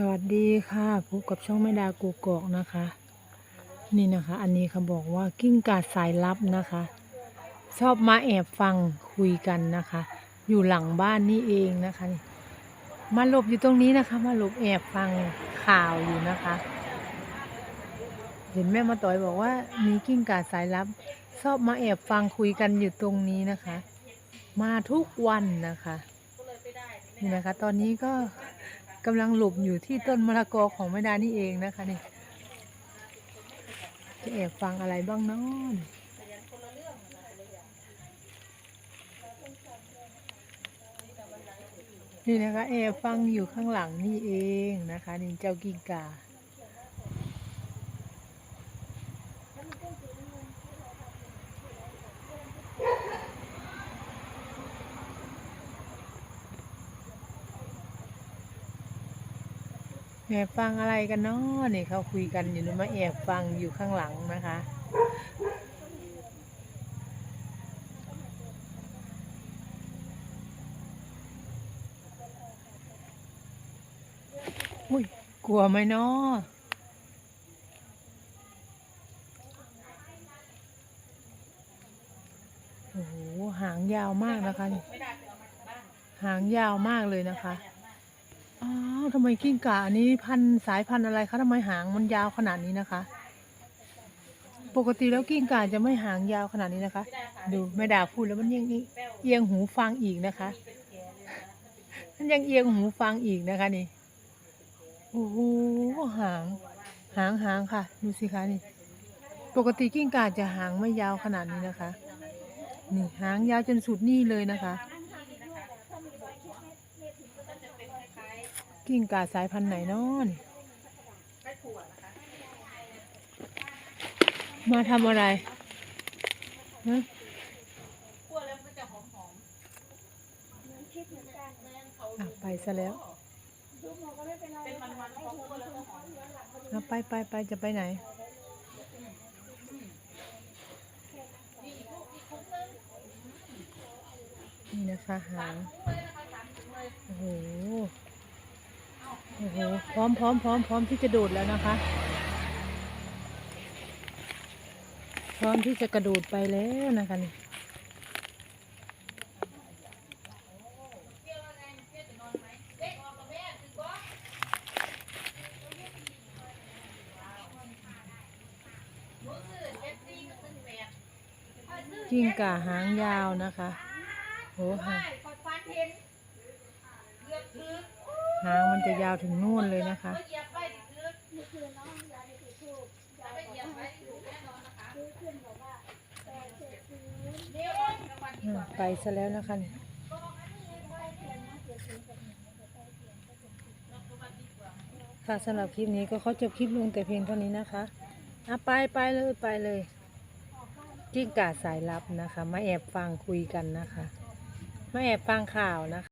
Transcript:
สวัสดีค่ะพบกับช่องแม่ดากูกอกนะคะ นี่นะคะ อันนี้เขาบอกว่ากิ้งก่าสายลับนะคะ ชอบมาแอบฟังคุยกันนะคะ อยู่หลังบ้านนี่เองนะคะ มาหลบอยู่ตรงนี้นะคะ มาหลบแอบฟังข่าวอยู่นะคะ เห็นแม่มาต่อยบอกว่ามีกิ้งก่าสายลับ ชอบมาแอบฟังคุยกันอยู่ตรงนี้นะคะ มาทุกวันนะคะนี่นะคะ ตอนนี้ก็ กำลังหลบอยู่ที่ต้นมะละกอของแม่ดานี่เองนะคะนี่จะแอบฟังอะไรบ้างเนาะนี่นะคะแอบฟังอยู่ข้างหลังนี่เองนะคะนี่เจ้ากิ้งก่า แอบฟังอะไรกันเนาะนี่เขาคุยกันอยู่นี่มาแอบฟังอยู่ข้างหลังนะคะ อุ้ยกลัวไหมเนาะโอ้โหหางยาวมากนะคะ หางยาวมากเลยนะคะ ทำไมกิ้งก่าอันนี้พันสายพันธุ์อะไรคะทำไมหางมันยาวขนาดนี้นะคะ ปกติแล้วกิ้งก่าจะไม่หางยาวขนาดนี้นะคะ ดูแม่ดาพูดแล้วมันยังเอียงหูฟังอีกนะคะ มันยังเอียงหูฟังอีกนะคะนี่โอ้โหหางหางหางค่ะ ดูสิคะนี่ ปกติกิ้งก่าจะหางไม่ยาวขนาดนี้นะคะ นี่หางยาวจนสุดนี่เลยนะคะ กิ้งกาสายพันธุ์ไหนเนอนมาทำอะไรฮะอะไปซะแล้วเอาไปไปไปจะไปไหนนี่นะคะหางโอ้โห โอ้โห พร้อมพร้อมพร้อมพร้อมที่จะโดดแล้วนะคะ พร้อมที่จะกระโดดไปแล้วนะคะนี่กิ้งก่าหางยาวนะคะโอ้หาง หางมันจะยาวถึงนู่นเลยนะคะ ไปซะแล้วนะคะนี่ค่ะสำหรับคลิปนี้ก็เขาจบคลิปลงแต่เพียงเท่านี้นะคะอะไปไปเลยไปเลยกิ้งก่าสายลับนะคะ มาแอบฟังคุยกันนะคะ มาแอบฟังข่าวนะคะ